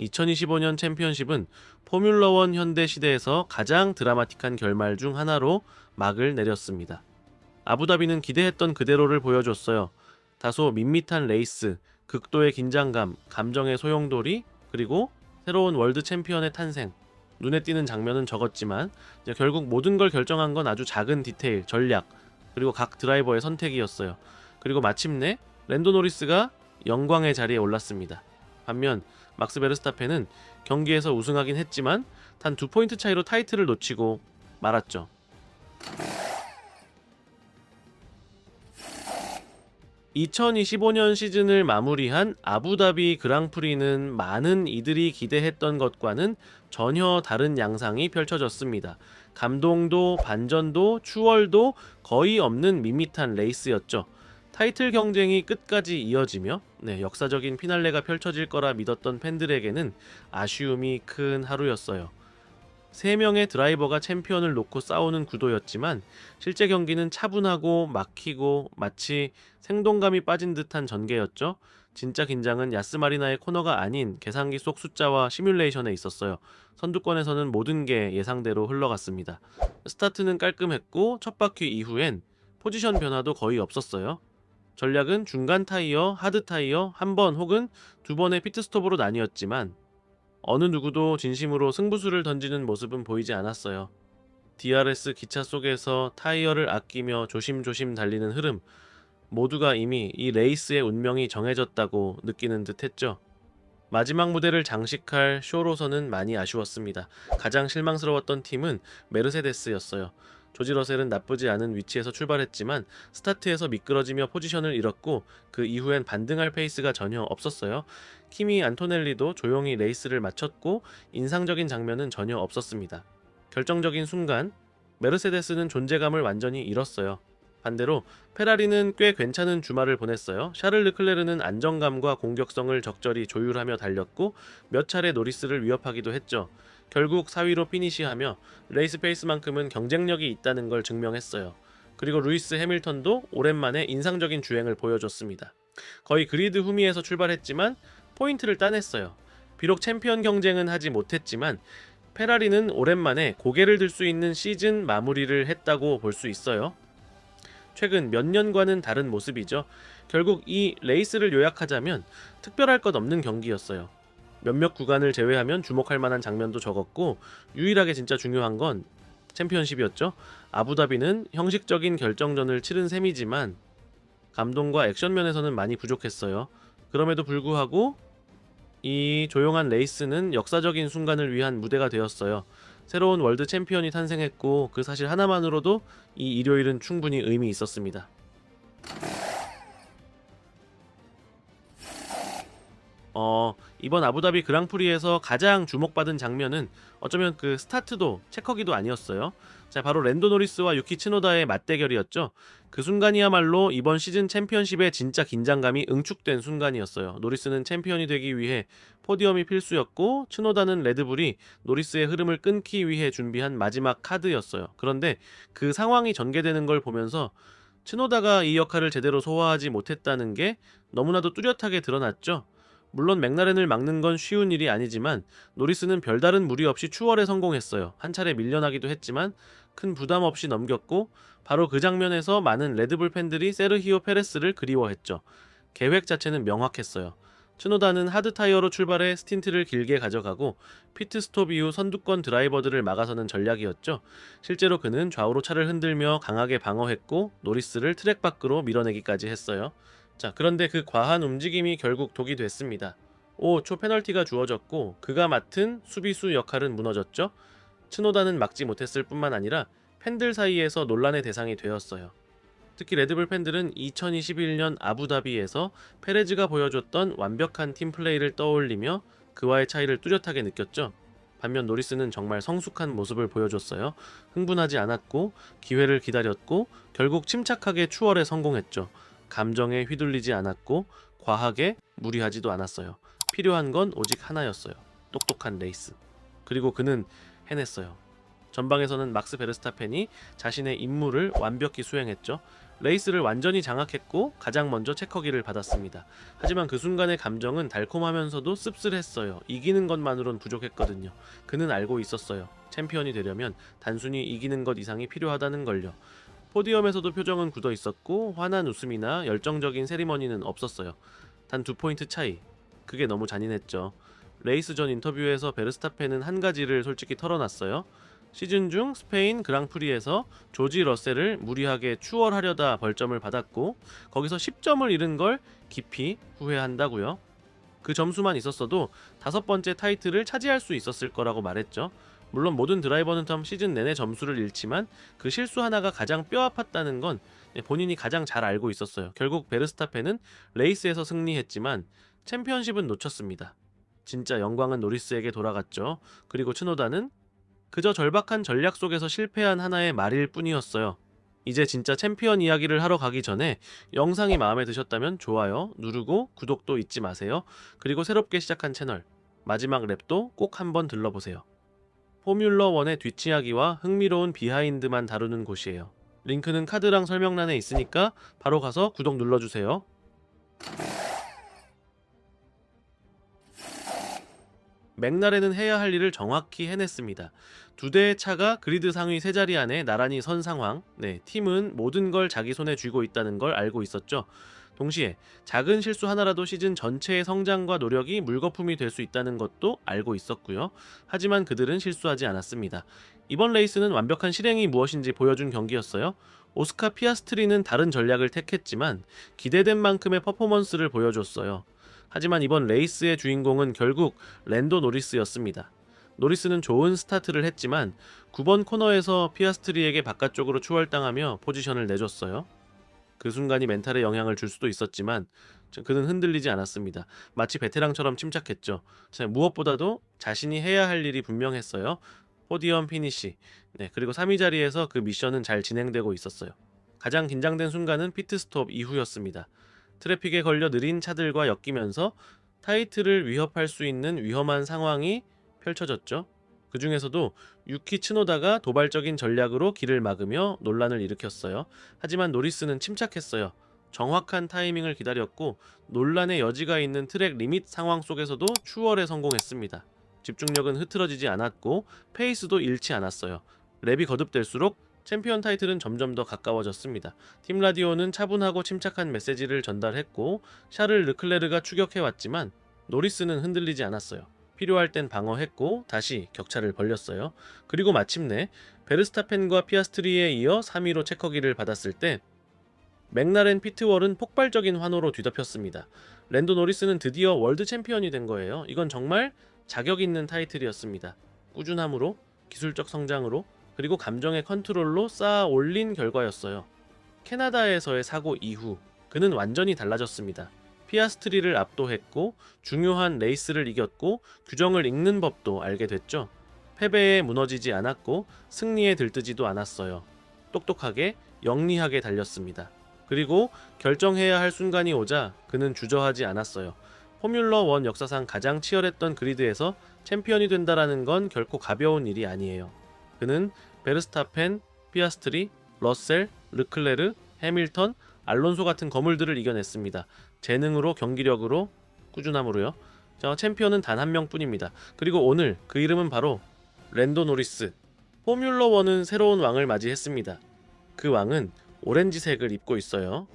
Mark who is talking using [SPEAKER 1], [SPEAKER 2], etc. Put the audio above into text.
[SPEAKER 1] 2025년 챔피언십은 포뮬러1 현대 시대에서 가장 드라마틱한 결말 중 하나로 막을 내렸습니다. 아부다비는 기대했던 그대로를 보여줬어요. 다소 밋밋한 레이스, 극도의 긴장감, 감정의 소용돌이, 그리고 새로운 월드 챔피언의 탄생. 눈에 띄는 장면은 적었지만 결국 모든 걸 결정한 건 아주 작은 디테일, 전략, 그리고 각 드라이버의 선택이었어요. 그리고 마침내 랜도 노리스가 영광의 자리에 올랐습니다. 반면 막스 베르스타펜은 경기에서 우승하긴 했지만 단 두 포인트 차이로 타이틀을 놓치고 말았죠. (2025년) 시즌을 마무리한 아부다비 그랑프리는 많은 이들이 기대했던 것과는 전혀 다른 양상이 펼쳐졌습니다. 감동도 반전도 추월도 거의 없는 밋밋한 레이스였죠. 타이틀 경쟁이 끝까지 이어지며 네, 역사적인 피날레가 펼쳐질 거라 믿었던 팬들에게는 아쉬움이 큰 하루였어요. 세 명의 드라이버가 챔피언을 놓고 싸우는 구도였지만 실제 경기는 차분하고 막히고 마치 생동감이 빠진 듯한 전개였죠. 진짜 긴장은 야스마리나의 코너가 아닌 계산기 속 숫자와 시뮬레이션에 있었어요. 선두권에서는 모든 게 예상대로 흘러갔습니다. 스타트는 깔끔했고 첫 바퀴 이후엔 포지션 변화도 거의 없었어요. 전략은 중간 타이어, 하드 타이어 한 번 혹은 두 번의 피트스톱으로 나뉘었지만 어느 누구도 진심으로 승부수를 던지는 모습은 보이지 않았어요. DRS 기차 속에서 타이어를 아끼며 조심조심 달리는 흐름, 모두가 이미 이 레이스의 운명이 정해졌다고 느끼는 듯 했죠. 마지막 무대를 장식할 쇼로서는 많이 아쉬웠습니다. 가장 실망스러웠던 팀은 메르세데스였어요. 조지 러셀은 나쁘지 않은 위치에서 출발했지만 스타트에서 미끄러지며 포지션을 잃었고 그 이후엔 반등할 페이스가 전혀 없었어요. 키미 안토넬리도 조용히 레이스를 마쳤고 인상적인 장면은 전혀 없었습니다. 결정적인 순간 메르세데스는 존재감을 완전히 잃었어요. 반대로 페라리는 꽤 괜찮은 주말을 보냈어요. 샤를 르클레르는 안정감과 공격성을 적절히 조율하며 달렸고 몇 차례 노리스를 위협하기도 했죠. 결국 4위로 피니시하며 레이스 페이스만큼은 경쟁력이 있다는 걸 증명했어요. 그리고 루이스 해밀턴도 오랜만에 인상적인 주행을 보여줬습니다. 거의 그리드 후미에서 출발했지만 포인트를 따냈어요. 비록 챔피언 경쟁은 하지 못했지만 페라리는 오랜만에 고개를 들 수 있는 시즌 마무리를 했다고 볼 수 있어요. 최근 몇 년과는 다른 모습이죠. 결국 이 레이스를 요약하자면 특별할 것 없는 경기였어요. 몇몇 구간을 제외하면 주목할 만한 장면도 적었고 유일하게 진짜 중요한 건 챔피언십이었죠. 아부다비는 형식적인 결정전을 치른 셈이지만 감동과 액션 면에서는 많이 부족했어요. 그럼에도 불구하고 이 조용한 레이스는 역사적인 순간을 위한 무대가 되었어요. 새로운 월드 챔피언이 탄생했고 그 사실 하나만으로도 이 일요일은 충분히 의미 있었습니다. 어, 이번 아부다비 그랑프리에서 가장 주목받은 장면은 어쩌면 그 스타트도 체커기도 아니었어요. 자, 바로 랜도 노리스와 유키 츠노다의 맞대결이었죠. 그 순간이야말로 이번 시즌 챔피언십의 진짜 긴장감이 응축된 순간이었어요. 노리스는 챔피언이 되기 위해 포디엄이 필수였고 츠노다는 레드불이 노리스의 흐름을 끊기 위해 준비한 마지막 카드였어요. 그런데 그 상황이 전개되는 걸 보면서 츠노다가 이 역할을 제대로 소화하지 못했다는 게 너무나도 뚜렷하게 드러났죠. 물론 맥라렌을 막는 건 쉬운 일이 아니지만 노리스는 별다른 무리 없이 추월에 성공했어요. 한 차례 밀려나기도 했지만 큰 부담 없이 넘겼고 바로 그 장면에서 많은 레드불 팬들이 세르히오 페레스를 그리워했죠. 계획 자체는 명확했어요. 츠노다는 하드 타이어로 출발해 스틴트를 길게 가져가고 피트 스톱 이후 선두권 드라이버들을 막아서는 전략이었죠. 실제로 그는 좌우로 차를 흔들며 강하게 방어했고 노리스를 트랙 밖으로 밀어내기까지 했어요. 자, 그런데 그 과한 움직임이 결국 독이 됐습니다. 5초 페널티가 주어졌고 그가 맡은 수비수 역할은 무너졌죠. 츠노다는 막지 못했을 뿐만 아니라 팬들 사이에서 논란의 대상이 되었어요. 특히 레드불 팬들은 2021년 아부다비에서 페레즈가 보여줬던 완벽한 팀 플레이를 떠올리며 그와의 차이를 뚜렷하게 느꼈죠. 반면 노리스는 정말 성숙한 모습을 보여줬어요. 흥분하지 않았고 기회를 기다렸고 결국 침착하게 추월에 성공했죠. 감정에 휘둘리지 않았고 과하게 무리하지도 않았어요. 필요한 건 오직 하나였어요. 똑똑한 레이스. 그리고 그는 해냈어요. 전방에서는 막스 베르스타펜이 자신의 임무를 완벽히 수행했죠. 레이스를 완전히 장악했고 가장 먼저 체커기를 받았습니다. 하지만 그 순간의 감정은 달콤하면서도 씁쓸했어요. 이기는 것만으론 부족했거든요. 그는 알고 있었어요. 챔피언이 되려면 단순히 이기는 것 이상이 필요하다는 걸요. 포디엄에서도 표정은 굳어 있었고 환한 웃음이나 열정적인 세리머니는 없었어요. 단 두 포인트 차이. 그게 너무 잔인했죠. 레이스 전 인터뷰에서 베르스타펜은 한 가지를 솔직히 털어놨어요. 시즌 중 스페인 그랑프리에서 조지 러셀을 무리하게 추월하려다 벌점을 받았고 거기서 10점을 잃은 걸 깊이 후회한다고요. 그 점수만 있었어도 다섯 번째 타이틀을 차지할 수 있었을 거라고 말했죠. 물론 모든 드라이버는 참 시즌 내내 점수를 잃지만 그 실수 하나가 가장 뼈 아팠다는 건 본인이 가장 잘 알고 있었어요. 결국 베르스타펜은 레이스에서 승리했지만 챔피언십은 놓쳤습니다. 진짜 영광은 노리스에게 돌아갔죠. 그리고 츠노다는 그저 절박한 전략 속에서 실패한 하나의 말일 뿐이었어요. 이제 진짜 챔피언 이야기를 하러 가기 전에 영상이 마음에 드셨다면 좋아요 누르고 구독도 잊지 마세요. 그리고 새롭게 시작한 채널 마지막 랩도 꼭 한번 들러보세요. 포뮬러 1의 뒷이야기와 흥미로운 비하인드만 다루는 곳이에요. 링크는 카드랑 설명란에 있으니까 바로 가서 구독 눌러주세요. 맥날에는 해야 할 일을 정확히 해냈습니다. 두 대의 차가 그리드 상위 세 자리 안에 나란히 선 상황. 네, 팀은 모든 걸 자기 손에 쥐고 있다는 걸 알고 있었죠. 동시에 작은 실수 하나라도 시즌 전체의 성장과 노력이 물거품이 될 수 있다는 것도 알고 있었고요. 하지만 그들은 실수하지 않았습니다. 이번 레이스는 완벽한 실행이 무엇인지 보여준 경기였어요. 오스카 피아스트리는 다른 전략을 택했지만 기대된 만큼의 퍼포먼스를 보여줬어요. 하지만 이번 레이스의 주인공은 결국 랜도 노리스였습니다. 노리스는 좋은 스타트를 했지만 9번 코너에서 피아스트리에게 바깥쪽으로 추월당하며 포지션을 내줬어요. 그 순간이 멘탈에 영향을 줄 수도 있었지만 그는 흔들리지 않았습니다. 마치 베테랑처럼 침착했죠. 자, 무엇보다도 자신이 해야 할 일이 분명했어요. 포디엄 피니시. 네, 그리고 3위 자리에서 그 미션은 잘 진행되고 있었어요. 가장 긴장된 순간은 피트 스톱 이후였습니다. 트래픽에 걸려 느린 차들과 엮이면서 타이틀을 위협할 수 있는 위험한 상황이 펼쳐졌죠. 그 중에서도 유키 츠노다가 도발적인 전략으로 길을 막으며 논란을 일으켰어요. 하지만 노리스는 침착했어요. 정확한 타이밍을 기다렸고 논란의 여지가 있는 트랙 리밋 상황 속에서도 추월에 성공했습니다. 집중력은 흐트러지지 않았고 페이스도 잃지 않았어요. 랩이 거듭될수록 챔피언 타이틀은 점점 더 가까워졌습니다. 팀 라디오는 차분하고 침착한 메시지를 전달했고 샤를 르클레르가 추격해왔지만 노리스는 흔들리지 않았어요. 필요할 땐 방어했고 다시 격차를 벌렸어요. 그리고 마침내 베르스타펜과 피아스트리에 이어 3위로 체커기를 받았을 때 맥라렌 피트월은 폭발적인 환호로 뒤덮였습니다. 랜도 노리스는 드디어 월드 챔피언이 된 거예요. 이건 정말 자격 있는 타이틀이었습니다. 꾸준함으로 기술적 성장으로 그리고 감정의 컨트롤로 쌓아 올린 결과였어요. 캐나다에서의 사고 이후 그는 완전히 달라졌습니다. 피아스트리를 압도했고 중요한 레이스를 이겼고 규정을 읽는 법도 알게 됐죠. 패배에 무너지지 않았고 승리에 들뜨지도 않았어요. 똑똑하게 영리하게 달렸습니다. 그리고 결정해야 할 순간이 오자 그는 주저하지 않았어요. 포뮬러 1 역사상 가장 치열했던 그리드에서 챔피언이 된다라는 건 결코 가벼운 일이 아니에요. 그는 베르스타펜, 피아스트리, 러셀, 르클레르, 해밀턴, 알론소 같은 거물들을 이겨냈습니다. 재능으로 경기력으로 꾸준함으로요. 자, 챔피언은 단 한 명뿐입니다. 그리고 오늘 그 이름은 바로 랜도 노리스. 포뮬러 1은 새로운 왕을 맞이했습니다. 그 왕은 오렌지색을 입고 있어요.